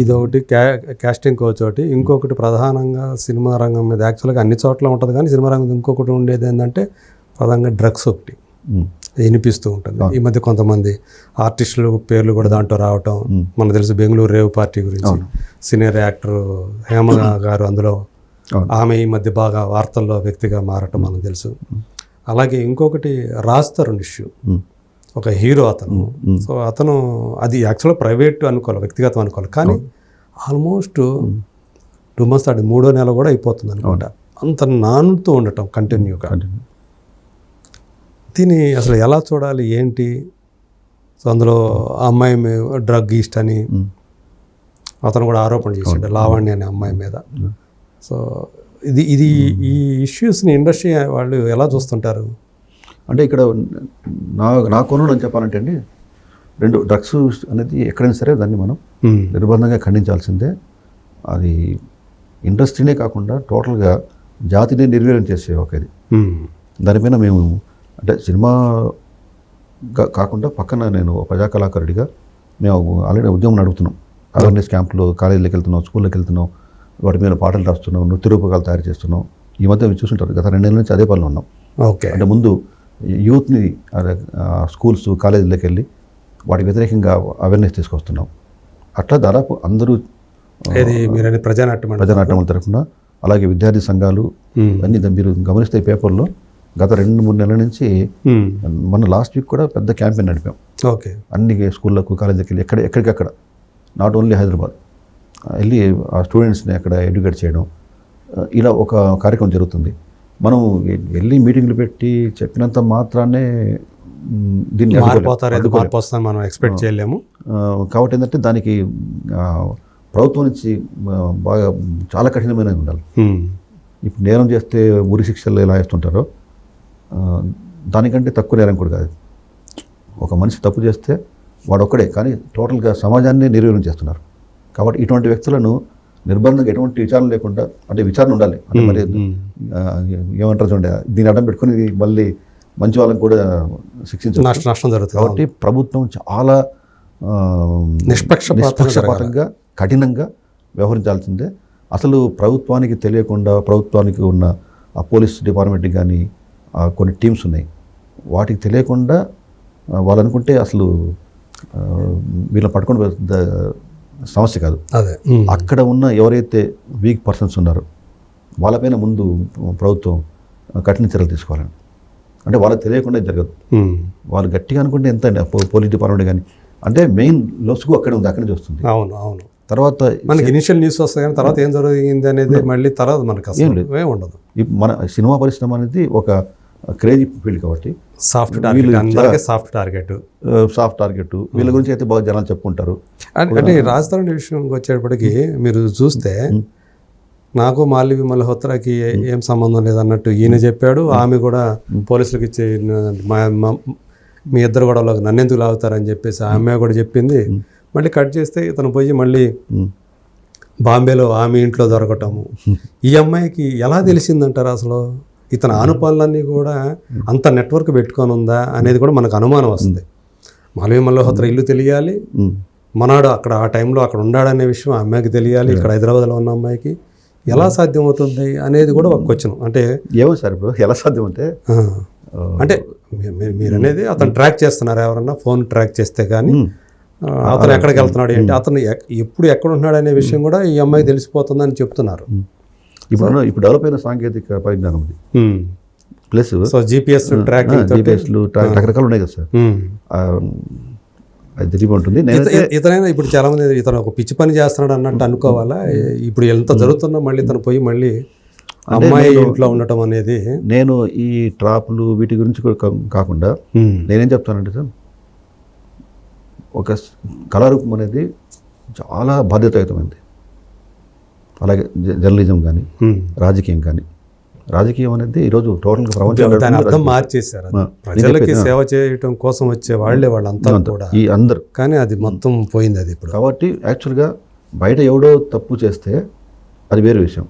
ఇది ఒకటి క్యా కాస్టింగ్ కోచ్ ఒకటి. ఇంకొకటి ప్రధానంగా సినిమా రంగం మీద యాక్చువల్గా అన్ని చోట్ల ఉంటుంది కానీ సినిమా రంగం ఇంకొకటి ఉండేది ఏంటంటే ప్రధానంగా డ్రగ్స్ ఒకటి. వినిపిస్తూ ఉంటుంది. ఈ మధ్య కొంతమంది ఆర్టిస్టులు పేర్లు కూడా దాంట్లో రావటం మనకు తెలుసు బెంగళూరు రేవ్ పార్టీ గురించి. సీనియర్ యాక్టర్ హేమ గారు అందులో. ఆమె ఈ మధ్య బాగా వార్తల్లో వ్యక్తిగా మారటం మనకు తెలుసు. అలాగే ఇంకొకటి రాజ్ తరుణ్ ఇష్యూ. ఒక హీరో అతను. సో అతను అది యాక్చువల్గా ప్రైవేట్ అనుకోవాలి వ్యక్తిగతం అనుకోవాలి. కానీ ఆల్మోస్ట్ టూ మంత్స్ అది మూడో నెల కూడా అయిపోతుంది అనుకుంటా. అంత నానుతూ ఉండటం కంటిన్యూగా. దీన్ని అసలు ఎలా చూడాలి ఏంటి? సో అందులో ఆ అమ్మాయి డ్రగ్ ఈస్ట్ అని అతను కూడా ఆరోపణ చేశాడు లావణ్య అనే అమ్మాయి మీద. సో ఇది ఇది ఈ ఇష్యూస్ని ఇండస్ట్రీ వాళ్ళు ఎలా చూస్తుంటారు? అంటే ఇక్కడ నా నా కోణంలో చెప్పాలంటే అండి రెండు డ్రగ్స్ అనేది ఎక్కడైనా సరే దాన్ని మనం మ్మ్. నిర్బంధంగా ఖండించాల్సిందే. అది ఇండస్ట్రీనే కాకుండా టోటల్గా జాతిని నిర్వీర్యం చేసే ఒక ఇది. మ్మ్. దానిపైన మేము అంటే సినిమా కాకుండా పక్కన నేను ప్రజా కళాకారుడిగా మేము ఆల్రెడీ ఉద్యమం నడుపుతున్నాం. అవేర్నెస్ క్యాంపులు కాలేజీలకు వెళ్తున్నాం స్కూళ్ళకి వెళ్తున్నాం వాటి మీద పాటలు రాస్తున్నాం నృత్య రూపకాలు తయారు చేస్తున్నాం. ఈ మధ్య మీరు చూస్తుంటారు గత రెండేళ్ళ నుంచి అదే పనిలో ఉన్నాం. ఓకే. అంటే ముందు యూత్ని స్కూల్స్ కాలేజీలకు వెళ్ళి వాటి వ్యతిరేకంగా అవేర్నెస్ తీసుకొస్తున్నాం. అట్లా దాదాపు అందరూ ప్రజానాట్యం ప్రజానాట్యముల తరఫున అలాగే విద్యార్థి సంఘాలు. అన్నీ మీరు గమనిస్తే పేపర్లో గత రెండు మూడు నెలల నుంచి మ్మ్. మన లాస్ట్ వీక్ కూడా పెద్ద క్యాంపెయిన్ నడిపాం. ఓకే. అన్ని స్కూళ్ళకు కాలేజీకి వెళ్ళి ఎక్కడ ఎక్కడికక్కడ నాట్ ఓన్లీ హైదరాబాద్ వెళ్ళి ఆ స్టూడెంట్స్ని అక్కడ ఎడ్యుకేట్ చేయడం ఇలా ఒక కార్యక్రమం జరుగుతుంది. మనం వెళ్ళి మీటింగ్లు పెట్టి చెప్పినంత మాత్రాన్నే దీన్ని. మారిపోతారు ఎందుకు మార్పు వస్తుందని మనం ఎక్స్పెక్ట్ చేయలేము. కాబట్టి ఏంటంటే దానికి ప్రభుత్వం నుంచి బాగా చాలా కఠినమైనవి ఉండాలి. ఇప్పుడు నేరం చేస్తే ఉరి శిక్షలు ఎలా వేస్తుంటారో దానికంటే తక్కువ నేరం కూడా కాదు. ఒక మనిషి తప్పు చేస్తే వాడు ఒక్కడే కానీ టోటల్గా సమాజాన్ని నిర్వీర్యం చేస్తున్నారు. కాబట్టి ఇటువంటి వ్యక్తులను నిర్బంధంగా ఎటువంటి విచారణ లేకుండా అంటే విచారణ ఉండాలి. అంటే మరి ఏమంటారు చూడండి దీన్ని అడ్డం పెట్టుకుని మళ్ళీ మంచి వాళ్ళని కూడా శిక్షించారు నష్టం జరుగుతుంది. కాబట్టి ప్రభుత్వం చాలా ఆ, నిష్పక్షపాతంగా కఠినంగా వ్యవహరించాల్సిందే. అసలు ప్రభుత్వానికి తెలియకుండా ప్రభుత్వానికి ఉన్న ఆ పోలీస్ డిపార్ట్మెంట్కి కానీ కొన్ని టీమ్స్ ఉన్నాయి. వాటికి తెలియకుండా వాళ్ళు అనుకుంటే అసలు వీళ్ళని పట్టుకొని సమస్య కాదు. అదే. అక్కడ ఉన్న ఎవరైతే వీక్ పర్సన్స్ ఉన్నారో వాళ్ళపైన ముందు ప్రభుత్వం కఠిన చర్యలు తీసుకోవాలని అంటే వాళ్ళకి తెలియకుండా ఇది జరగదు. వాళ్ళు గట్టిగా అనుకుంటే ఎంత అండి? పోలీస్ డిపార్ట్మెంట్ కానీ అంటే మెయిన్ లొసుగు అక్కడే ఉంది అక్కడే వస్తుంది అవును అవును. తర్వాత మనకి ఇనిషియల్ న్యూస్ వస్తాయి కానీ తర్వాత ఏం జరిగింది అనేది మళ్ళీ తర్వాత మనకు ఏం ఉండదు. ఈ మన సినిమా పరిశ్రమ అనేది ఒక క్రేజీ ఫీల్డ్ కాబట్టి సాఫ్ట్ టార్గెట్ అందరికీ సాఫ్ట్ టార్గెట్. Soft target. వీళ్ళ గురించి అయితే బాగా జనాలు చెప్పుకుంటారు. అంటే రాజధాని విషయంకి వచ్చేటప్పటికి మీరు చూస్తే నాకు మాల్వి మల్హోత్రాకి ఏ- ఏం సంబంధం లేదన్నట్టు ఈయన చెప్పాడు. ఆమె కూడా పోలీసులకు ఇచ్చే మా- ఇద్దరు గొడవలో నన్ను ఎందుకు లాగుతారని చెప్పేసి ఆమె కూడా చెప్పింది. మళ్ళీ కట్ చేస్తే ఇతను పోయి మళ్ళీ. బాంబేలో ఆమె ఇంట్లో దొరకటము. ఈ అమ్మాయికి ఎలా తెలిసిందంటారు అసలు? ఇతని ఆనుపాలన్నీ కూడా అంత నెట్వర్క్ పెట్టుకొని ఉందా అనేది కూడా మనకు అనుమానం వస్తుంది. మాలవీ మల్హోత్రా ఇల్లు తెలియాలి. మనాడు అక్కడ ఆ టైంలో అక్కడ ఉన్నాడనే విషయం ఆ అమ్మాయికి తెలియాలి. ఇక్కడ హైదరాబాద్లో ఉన్న అమ్మాయికి ఎలా సాధ్యమవుతుంది అనేది కూడా ఒక క్వశ్చన్ అంటే ఏమో సార్ ఇప్పుడు ఎలా సాధ్యం అంటే అంటే మీరు అనేది అతను ట్రాక్ చేస్తున్నారు ఎవరన్నా? ఫోన్ ట్రాక్ చేస్తే కానీ అతను ఎక్కడికి వెళ్తున్నాడు ఏంటి? అతను ఎప్పుడు ఎక్కడ ఉంటున్నాడు అనే విషయం కూడా ఈ అమ్మాయికి తెలిసిపోతుందని చెప్తున్నారు. ఇప్పుడు ఇప్పుడు డెవలప్ అయిన సాంకేతిక పరిజ్ఞానం ఉంది ఉమ్. ప్లస్ సో జీపీఎస్ ట్రాకింగ్ జీపీఎస్లు రకరకాలు ఉన్నాయి కదా సార్. అది తిరిగి ఉంటుంది. నేను ఇత- ఇతనైనా ఇప్పుడు చాలా మంది ఇతను ఒక పిచ్చి పని చేస్తున్నాడు అన్నట్టు అనుకోవాలా? ఇప్పుడు ఎంత జరుగుతున్నా మళ్ళీ ఇతను పోయి మళ్ళీ అమ్మాయి ఇంట్లో ఉండటం అనేది నేను ఈ ట్రాప్లు వీటి గురించి కాకుండా. నేనేం చెప్తానంటే సార్ ఒక కళారూపం అనేది చాలా బాధ్యతాయుతమైంది. అలాగే జర్నలిజం కానీ. రాజకీయం కానీ. రాజకీయం అనేది ఈరోజు టోటల్గా ప్రపంచం అర్థం మార్చేశారు ప్రజలకి సేవ చేయటం కోసం వచ్చే వాళ్ళే వాళ్ళంతా కూడా. ఈ అందరు. కానీ అది మొత్తం పోయింది అది ఇప్పుడు. కాబట్టి యాక్చువల్గా బయట ఎవడో తప్పు చేస్తే అది వేరే విషయం.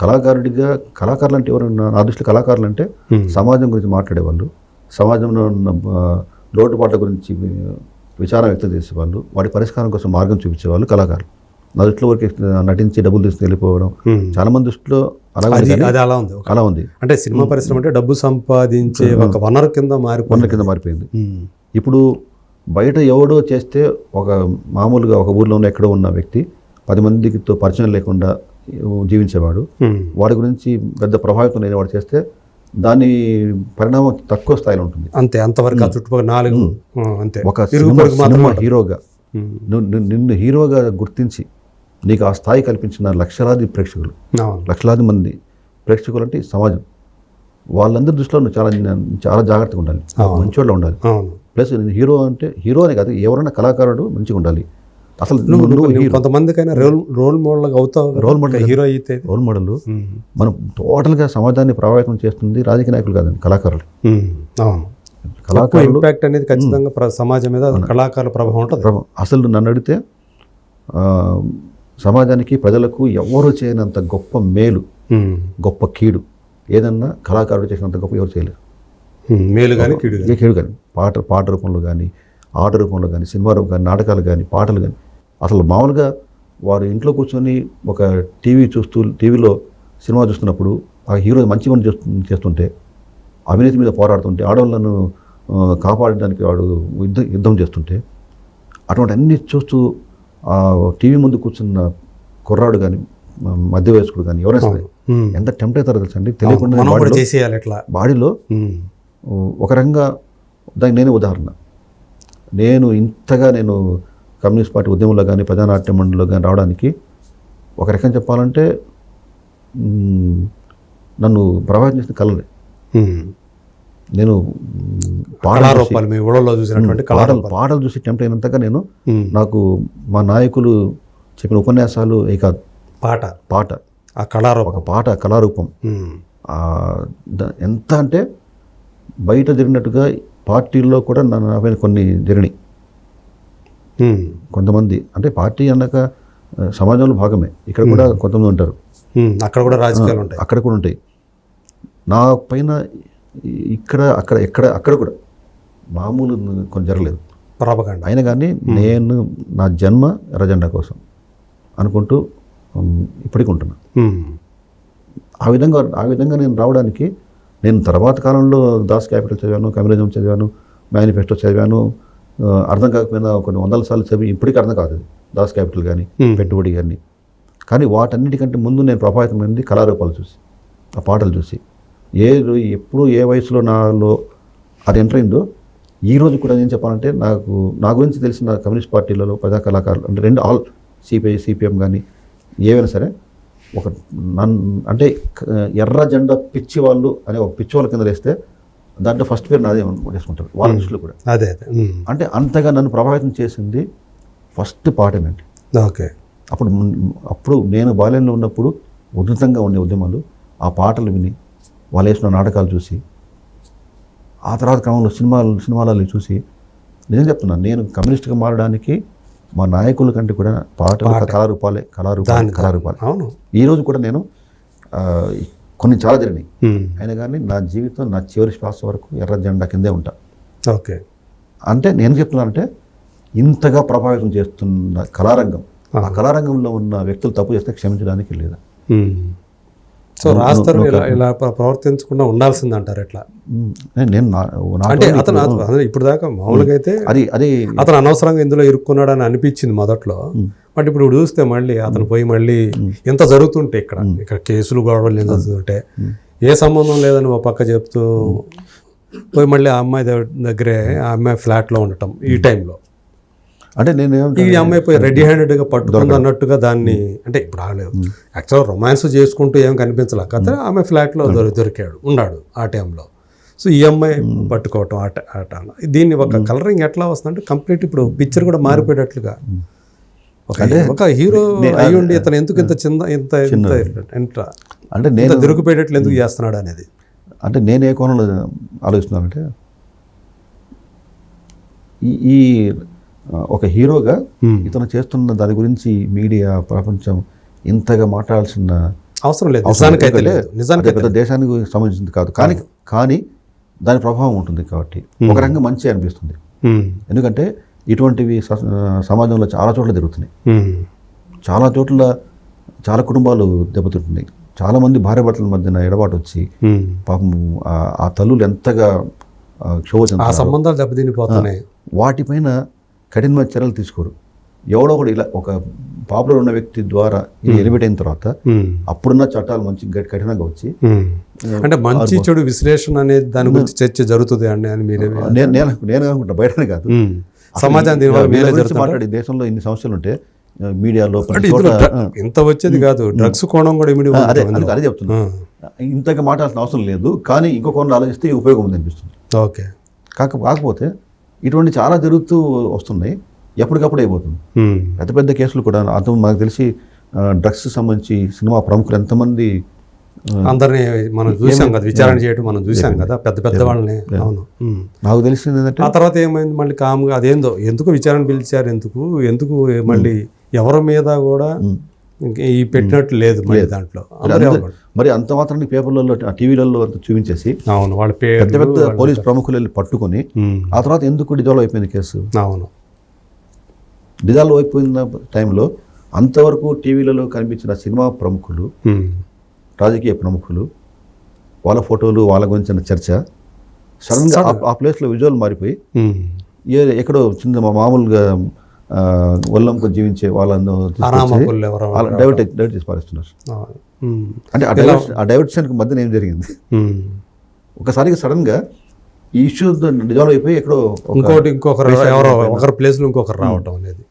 కళాకారుడిగా కళాకారులు అంటే ఎవరన్నా నా దృష్టిలో కళాకారులు అంటే. సమాజం గురించి మాట్లాడేవాళ్ళు సమాజంలో ఉన్న లోటుపాట్ల గురించి విచారం వ్యక్తం చేసేవాళ్ళు వాటి పరిష్కారం కోసం మార్గం చూపించేవాళ్ళు కళాకారులు. నా దృష్టిలో వరకు నటించి డబ్బులు తీసుకుని వెళ్ళిపోవడం. చాలా మంది దృష్టిలో అది అలా ఉంది. అలా ఉంది. అంటే సినిమా పరిశ్రమ అంటే డబ్బు సంపాదించే ఒక వనరు కింద మారిపోయింది. వనరు కింద మారిపోయింది. ఇప్పుడు బయట ఎవడో చేస్తే ఒక మామూలుగా ఒక ఊర్లో ఉన్న ఎక్కడో ఉన్న వ్యక్తి పది మందితో పరిచయం లేకుండా జీవించేవాడు. వాడి గురించి పెద్ద ప్రభావితం లేని వాడు చేస్తే దాని పరిణామం తక్కువ స్థాయిలో ఉంటుంది. అంతే అంతవరకు ఆ చుట్టుపక్కల నాలుగు. అంతే. ఒక. హీరోగా నిన్ను హీరోగా గుర్తించి నీకు ఆ స్థాయి కల్పించిన లక్షలాది ప్రేక్షకులు. లక్షలాది మంది ప్రేక్షకులు అంటే సమాజం. వాళ్ళందరి దృష్టిలో నువ్వు చాలా చాలా జాగ్రత్తగా ఉండాలి. మంచోళ్ళ ఉండాలి. ప్లస్ నేను హీరో అంటే హీరో అనే కాదు ఎవరైనా కళాకారుడు మంచిగా ఉండాలి. అసలు నువ్వు కొంతమందికైనా రోల్ రోల్ మోడల్ అవుతావు. రోల్ మోడల్ హీరో అయితే. Role model. మనం టోటల్గా సమాజాన్ని ప్రభావితం చేస్తుంది రాజకీయ నాయకులు కాదండి కళాకారులు. అవును. కళాకారులు ఇంపాక్ట్ అనేది ఖచ్చితంగా సమాజం మీద కళాకారుల ప్రభావం ఉంటుంది. అసలు నన్ను అడిగితే సమాజానికి ప్రజలకు ఎవరు చేయనంత గొప్ప మేలు. గొప్ప కీడు ఏదన్నా కళాకారుడు చేసినంత గొప్ప ఎవరు చేయలేరు. మేలు కానీ కీడు కీడు కానీ పాట పాట రూపంలో కానీ ఆట రూపంలో కానీ సినిమా రూపం కానీ నాటకాలు కానీ పాటలు కానీ అసలు మామూలుగా వారు ఇంట్లో కూర్చొని ఒక టీవీ చూస్తూ టీవీలో సినిమా చూస్తున్నప్పుడు ఆ హీరో మంచి పని చేస్తు చేస్తుంటే అవినీతి మీద పోరాడుతుంటే ఆడవాళ్ళను కాపాడడానికి వాడు యుద్ధం యుద్ధం చేస్తుంటే అటువంటి అన్ని చూస్తూ టీవీ ముందు కూర్చున్న కుర్రాడు కానీ మధ్య వయస్కుడు కానీ ఎవరైనా సరే. ఎంత టెంప్ట్ అవుతారో తెలుసండి తెలియకుండా బాడీలో. ఒక రకంగా దానికి నేనే ఉదాహరణ నేను ఇంతగా నేను కమ్యూనిస్ట్ పార్టీ ఉద్యమంలో కానీ ప్రజానాట్య మండలిలో కానీ రావడానికి ఒక రకంగా చెప్పాలంటే నన్ను ప్రభావితం చేసిన కళలే ఉమ్. నేను పాటలు మీ ఊళ్ళలో చూసినటువంటి పాటలు పాటలు చూసి టెంప్ట్ అయినంతగా నేను. నాకు మా నాయకులు చెప్పిన ఉపన్యాసాలు కాదు పాట. పాట. ఆ కళారూపం. ఒక పాట కళారూపం. ఎంత అంటే బయట జరిగినట్టుగా పార్టీల్లో కూడా నాపైన కొన్ని జరిగినాయి. కొంతమంది. అంటే పార్టీ అన్నాక సమాజంలో భాగమే. ఇక్కడ కూడా కొంతమంది ఉంటారు. అక్కడ కూడా రాజకీయాలు ఉంటాయి. అక్కడ కూడా ఉంటాయి. నా పైన ఇక్కడ అక్కడ ఎక్కడ అక్కడ కూడా మామూలు కొంచెం జరగలేదు ప్రాపగండ అయినా కానీ నేను నా జన్మ ఎర్రజెండా కోసం అనుకుంటూ ఇప్పటికి ఉంటున్నా. ఆ విధంగా ఆ విధంగా నేను రావడానికి నేను తర్వాత కాలంలో దాస్ క్యాపిటల్ చదివాను కమ్యూనిజం చదివాను మేనిఫెస్టో చదివాను అర్థం కాకపోయినా కొన్ని వందల సార్లు చదివి ఇప్పటికీ అర్థం కాదు. దాస్ క్యాపిటల్ కానీ. పెట్టుబడి కానీ కానీ వాటన్నిటికంటే ముందు నేను ప్రభావితమైంది కళారూపాలు చూసి ఆ పాటలు చూసి ఏ రో- ఎప్పుడు ఏ వయసులో నాలో అది ఎంటర్ అయిందో ఈ రోజు కూడా నేను చెప్పాలంటే నాకు నా గురించి తెలిసిన కమ్యూనిస్ట్ పార్టీలలో ప్రజా కళాకారులు అంటే రెండు ఆల్ సిపిఐ సిపిఎం కానీ ఏవైనా సరే ఒక నన్ అంటే ఎర్ర జెండా పిచ్చి వాళ్ళు అనే ఒక పిచ్చి వాళ్ళ కింద వేస్తే దాంట్లో ఫస్ట్ పేరు నాదే వేసుకుంటారు వాళ్ళ దృష్టిలో కూడా. అదే అదే. అంటే అంతగా నన్ను ప్రభావితం చేసింది ఫస్ట్ పాటేనండి ఓకే. అప్పుడు అప్పుడు నేను బాల్యంలో ఉన్నప్పుడు ఉధృతంగా ఉండే ఉద్యమాలు ఆ పాటలు విని వాళ్ళు వేసిన నాటకాలు చూసి ఆ తర్వాత క్రమంలో సినిమాలు సినిమాలలో చూసి నిజం చెప్తున్నాను నేను కమ్యూనిస్ట్గా మారడానికి మా నాయకుల కంటే కూడా పాటలు కళారూపాలే కళారూపాలే కళారూపాలే. అవును. ఈ రోజు కూడా నేను కొన్ని చాలా జరిగినాయి. అయినా కానీ నా జీవితం నా చివరి శ్వాస వరకు ఎర్ర జెండా కిందే ఉంటా. ఓకే. అంటే నేను చెప్తున్నానంటే ఇంతగా ప్రభావితం చేస్తున్న కళారంగం ఆ కళారంగంలో ఉన్న వ్యక్తులు తప్పు చేస్తే క్షమించడానికి లేదా. సో రాస్తారు ఇలా ఇలా ప్ర- ప్రవర్తించకుండా ఉండాల్సింది అంటారు ఎట్లా నేను- అంటే అతను ఇప్పుడు దాకా మామూలుగా అయితే అది అది అతను అనవసరంగా ఇందులో ఇరుక్కున్నాడు అని అనిపించింది మొదట్లో. బట్ ఇప్పుడు చూస్తే మళ్ళీ అతను పోయి మళ్ళీ ఎంత జరుగుతుంటే ఇక్కడ ఇక్కడ కేసులు గొడవలు ఎంత జరుగుతుంటే ఏ సంబంధం లేదని ఒక పక్క చెప్తూ పోయి మళ్ళీ ఆ అమ్మాయి దగ్గ- దగ్గరే ఆ అమ్మాయి ఫ్లాట్లో ఉండటం ఈ టైంలో. అంటే నేను ఈ అమ్మాయి పోయి రెడీ హ్యాండెడ్గా పట్టుకుంది అన్నట్టుగా దాన్ని అంటే ఇప్పుడు యాక్చువల్ రొమాన్స్ చేసుకుంటూ ఏం కనిపించలే. కదా ఆమె ఫ్లాట్లో దొరి దొరికాడు ఉన్నాడు ఆ టైంలో. సో ఈ అమ్మాయి పట్టుకోవటం ఆట ఆట దీన్ని ఒక కలరింగ్ ఎట్లా వస్తుందంటే కంప్లీట్ ఇప్పుడు పిక్చర్ కూడా మారిపోయేటట్లుగా. ఒక ఒక హీరో అయి ఉండి ఇతను ఎందుకు ఇంత చిన్న ఇంత ఇంత అంటే నేను దొరికిపోయేటట్లు ఎందుకు చేస్తున్నాడు అనేది. అంటే నేను ఏ కోణంలో ఆలోచిస్తున్నానంటే ఈ ఒక హీరోగా. ఇతను చేస్తున్న దాని గురించి మీడియా ప్రపంచం ఇంతగా మాట్లాడాల్సిన అవసరం లేదు. నిజానికైతే లేదు. నిజానికి దేశానికి సంబంధించింది కాదు. కానీ కానీ దాని ప్రభావం ఉంటుంది కాబట్టి. ఒక రంగం మంచి అనిపిస్తుంది. ఎందుకంటే ఇటువంటివి సమాజంలో చాలా చోట్ల జరుగుతున్నాయి. చాలా చోట్ల చాలా కుటుంబాలు దెబ్బతింటున్నాయి. చాలామంది భార్య భర్తల మధ్యన ఎడబాటు వచ్చి. పాపం ఆ- తల్లులు ఎంతగా క్షోభ ఆ సంబంధాలు దెబ్బతినిపోతున్నాయి. వాటిపైన కఠినమైన చర్యలు తీసుకోరు. ఎవడో ఒకడు ఇలా ఒక పాపులర్ ఉన్న వ్యక్తి ద్వారా ఇది ఎలిమిట్ అయిన తర్వాత. అప్పుడున్న చట్టాలు మంచి కఠినంగా వచ్చి. అంటే మంచి చెడు విశ్లేషణ అనేది దాని గురించి చర్చ జరుగుతుంది అండి అని మీరే నేను నేను నేను అనుకుంటా బయటనే కాదు. జరుగుతుంది? మాట్లాడి దేశంలో ఇన్ని సమస్యలు ఉంటే మీడియాలో ఇంత వచ్చేది కాదు. డ్రగ్స్ కోణం కూడా అదే అదే చెప్తున్నా. ఇంతగా మాట్లాడాల్సిన అవసరం లేదు కానీ ఇంకో కోణంలో ఆలోచిస్తే ఉపయోగం ఉంది అనిపిస్తుంది. ఓకే. కాక కాకపోతే ఇటువంటి చాలా జరుగుతూ వస్తున్నాయి. ఎప్పటికప్పుడు అయిపోతుంది. పెద్ద పెద్ద కేసులు కూడా అంత మనకు తెలిసి డ్రగ్స్ సంబంధించి సినిమా ప్రముఖులు ఎంతమంది అందరినీ మనం చూసాం కదా విచారణ చేయడం మనం చూసాం కదా పెద్ద పెద్ద వాళ్ళని. అవును. నాకు తెలిసింది ఏంటంటే ఆ తర్వాత ఏమైంది మళ్ళీ కామ్గా అదేందో ఎందుకు విచారణ పిలిచారు ఎందుకు ఎందుకు మళ్ళీ ఎవరి మీద కూడా ఈ పెట్టినట్టు లేదు మళ్ళీ దాంట్లో? మరి అంత మాత్రాన్ని పేపర్లలో టీవీలలో అంత చూపించేసి అవును వాళ్ళ పెద్ద పెద్ద పోలీస్ ప్రముఖులు వెళ్ళి పట్టుకొని. ఆ తర్వాత ఎందుకు డిజాల్వ్ అయిపోయింది కేసు? అవును. డిజాల్వ్ అయిపోయిన టైంలో అంతవరకు టీవీలలో కనిపించిన సినిమా ప్రముఖులు. రాజకీయ ప్రముఖులు వాళ్ళ ఫోటోలు వాళ్ళ గురించిన చర్చ సడన్గా ఆ- ప్లేస్లో విజువల్ మారిపోయి ఎక్కడో చిన్న మామూలుగా ఒల్లంకు జీవించే వాళ్ళను వాళ్ళ డైవర్ట్ డైవర్ట్ చేసి పారేస్తున్నారు. అంటే ఆ డైవర్ట్ ఆ డైవర్షన్కి మధ్యన ఏం జరిగింది? ఉమ్. ఒకసారిగా సడన్గా ఈ ఇష్యూ డిజాల్వ్ అయిపోయి ఎక్కడో ఇంకోటి ఇంకొకరు ఎవరో ఒకరి ప్లేస్లో ఇంకొకరు రావటం అనేది.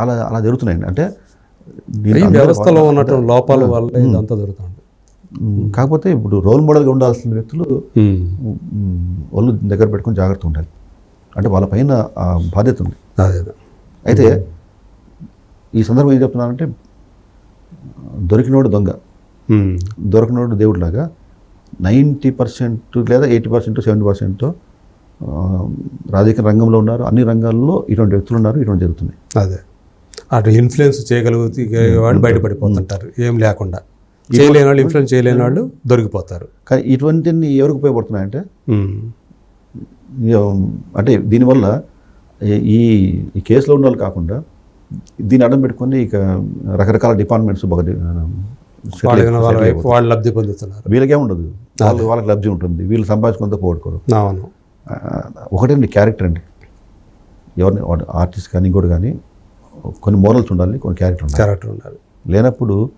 అలా అలా జరుగుతున్నాయండి. అంటే వ్యవస్థలో ఉన్నటువంటి లోపాల వల్ల ఇదంతా జరుగుతుంది. కాకపోతే ఇప్పుడు రోల్ మోడల్గా ఉండాల్సిన వ్యక్తులు ఒళ్ళు దగ్గర పెట్టుకొని జాగ్రత్త ఉండాలి. అంటే వాళ్ళ పైన బాధ్యత ఉంది. అయితే ఈ సందర్భం ఏం చెప్తున్నానంటే దొరికినోడు దొంగ. దొరకనోడు దేవుడిలాగా నైంటీ పర్సెంట్ లేదా ఎయిటీ పర్సెంట్ సెవెంటీ పర్సెంట్ రాజకీయ రంగంలో ఉన్నారు. అన్ని రంగాల్లో ఇటువంటి వ్యక్తులు ఉన్నారు ఇటువంటి జరుగుతున్నాయి. అదే. అటు ఇన్ఫ్లుయెన్స్ చేయగలిగే వాళ్ళు బయటపడిపోతుంటారు. ఏం లేకుండా. చేయలేని వాళ్ళు ఇన్ఫ్లుయెన్స్ చేయలేని వాళ్ళు దొరికిపోతారు. కానీ ఇటువంటివి ఎవరికి ఉపయోగపడుతున్నాయంటే అంటే దీనివల్ల ఈ- ఈ కేసులో ఉన్న వాళ్ళు కాకుండా దీన్ని అడ్డం పెట్టుకొని ఇక రకరకాల డిపార్ట్మెంట్స్ బాగా వాళ్ళ లబ్ధి పొందుతున్నారు. వీళ్ళకే ఉండదు. వాళ్ళు వాళ్ళకి లబ్ధి ఉంటుంది. వీళ్ళు సంపాదించుకుంటే పోగొట్టుకోరు. అవును. ఒకటండి క్యారెక్టర్ అండి. ఎవరిని ఆర్టిస్ట్ కానీ ఇంకోటి కానీ కొన్ని మోరల్స్ ఉండాలి కొన్ని క్యారెక్టర్ ఉండాలి. క్యారెక్టర్ ఉండాలి. లేనప్పుడు